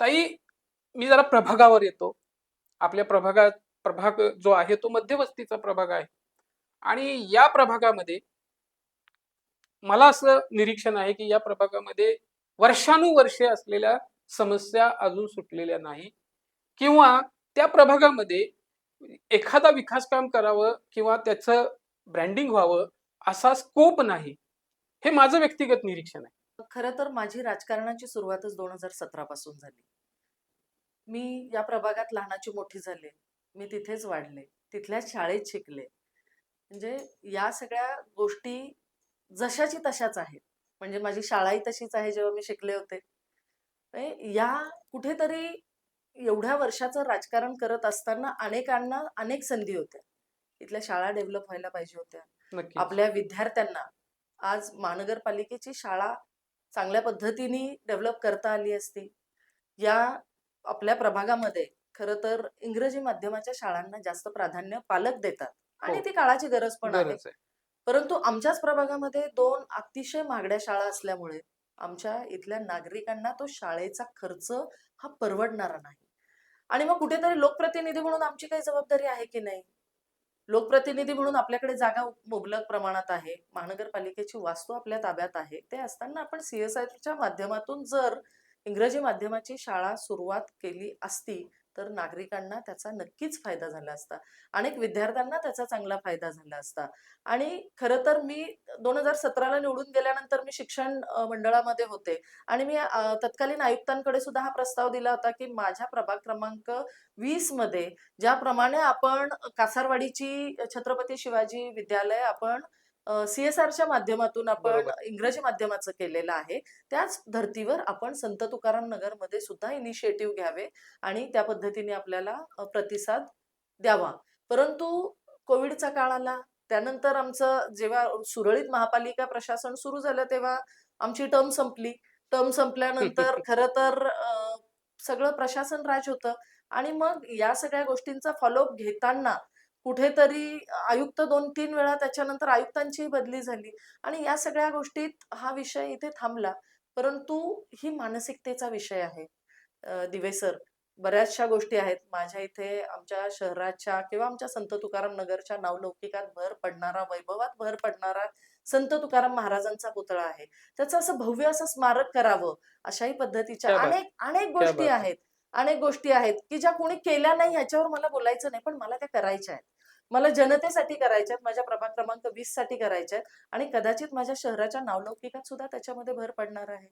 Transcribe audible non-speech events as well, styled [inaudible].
ताई मी जरा प्रभागावर येतो. आपल्या प्रभागात प्रभाग जो आहे तो मध्यवस्तीचा प्रभाग आहे. आणि या प्रभागामध्ये मला असं निरीक्षण आहे की या प्रभागामध्ये वर्षानुवर्षे असलेल्या समस्या अजून सुटलेल्या नाही. किंवा त्या प्रभागामध्ये एखादा विकास काम करावं किंवा त्याचं ब्रँडिंग व्हावं असा स्कोप नाही. हे माझं व्यक्तिगत निरीक्षण आहे. खरं तर माझी राजकारणाची सुरुवातच दोन हजार सतरा पासून झाली. मी या प्रभागात लहानाची मोठी झाले. मी तिथेच वाढले. तिथल्याच शाळेत शिकले. म्हणजे या सगळ्या गोष्टी जशाची तशाच आहेत. म्हणजे माझी शाळाही तशीच आहे जेव्हा मी शिकले होते. या कुठेतरी एवढ्या वर्षाचं राजकारण करत असताना अनेकांना अनेक संधी होत्या. इथल्या शाळा डेव्हलप व्हायला पाहिजे होत्या. आपल्या विद्यार्थ्यांना आज महानगरपालिकेची शाळा चांगल्या पद्धतीने डेव्हलप करता आली असती. या आपल्या प्रभागामध्ये खरं तर इंग्रजी माध्यमाच्या शाळांना जास्त प्राधान्य पालक देतात आणि हो. ती काळाची गरज पण आहे. परंतु आमच्याच प्रभागामध्ये दोन अतिशय महागड्या शाळा असल्यामुळे आमच्या इथल्या नागरिकांना तो शाळेचा खर्च हा परवडणारा नाही. आणि मग कुठेतरी लोकप्रतिनिधी म्हणून आमची काही जबाबदारी आहे की नाही? लोकप्रतिनिधी म्हणून आपल्याकडे जागा मुबलक प्रमाणात आहे. महानगरपालिकेची वास्तू आपल्या ताब्यात आहे. ते असताना आपण सीएसआयच्या माध्यमातून जर इंग्रजी माध्यमाची शाळा सुरुवात केली असती तर नागरिकांना त्याचा नक्कीच फायदा झाला असता अनेक विद्यार्थ्यांना त्याचा चांगला फायदा झाला असता. आणि खरं तर मी दोन हजार सतराला निवडून गेल्यानंतर मी शिक्षण मंडळामध्ये होते आणि मी तत्कालीन आयुक्तांकडे सुद्धा हा प्रस्ताव दिला होता की माझ्या प्रभाग क्रमांक वीसमध्ये ज्याप्रमाणे आपण कासारवाडीची छत्रपती शिवाजी विद्यालय आपण सीएसआरच्या माध्यमातून आपण. इंग्रजी माध्यमाचं केलेलं आहे. त्याच धर्तीवर आपण संत तुकाराम नगरमध्ये सुद्धा इनिशिएटिव्ह घ्यावे आणि त्या पद्धतीने आपल्याला प्रतिसाद द्यावा. परंतु कोविडचा काळ आला त्यानंतर आमचं जेव्हा सुरळीत महापालिका प्रशासन सुरू झालं तेव्हा आमची टर्म संपली. टर्म संपल्यानंतर [laughs] खरं तर सगळं प्रशासन राज होतं. आणि मग या सगळ्या गोष्टींचा फॉलोअप घेताना कुठेतरी आयुक्त दोन तीन वेळा त्याच्यानंतर आयुक्तांची बदली झाली. आणि या सगळ्या गोष्टीत हा विषय इथे थांबला. परंतु ही मानसिकतेचा विषय आहे. दिवे सर बऱ्याचशा गोष्टी आहेत. माझ्या इथे आमच्या शहराच्या किंवा आमच्या संत तुकाराम नगरच्या नावलौकिकात भर पडणारा वैभवात भर पडणारा संत तुकाराम महाराजांचा पुतळा आहे. त्याचं असं भव्य असं स्मारक करावं अशाही पद्धतीच्या. अनेक अनेक गोष्टी. आहेत. अनेक गोष्टी आहेत की ज्या कोणी केल्या नाही ह्याच्यावर मला बोलायचं नाही पण मला त्या करायच्या आहेत. मला जनतेसाठी करायच्या आहेत माझ्या प्रभाग क्रमांक वीससाठी करायच्यात आणि कदाचित माझ्या शहराच्या नावलौकिकात सुद्धा त्याच्यामध्ये भर पडणार आहे.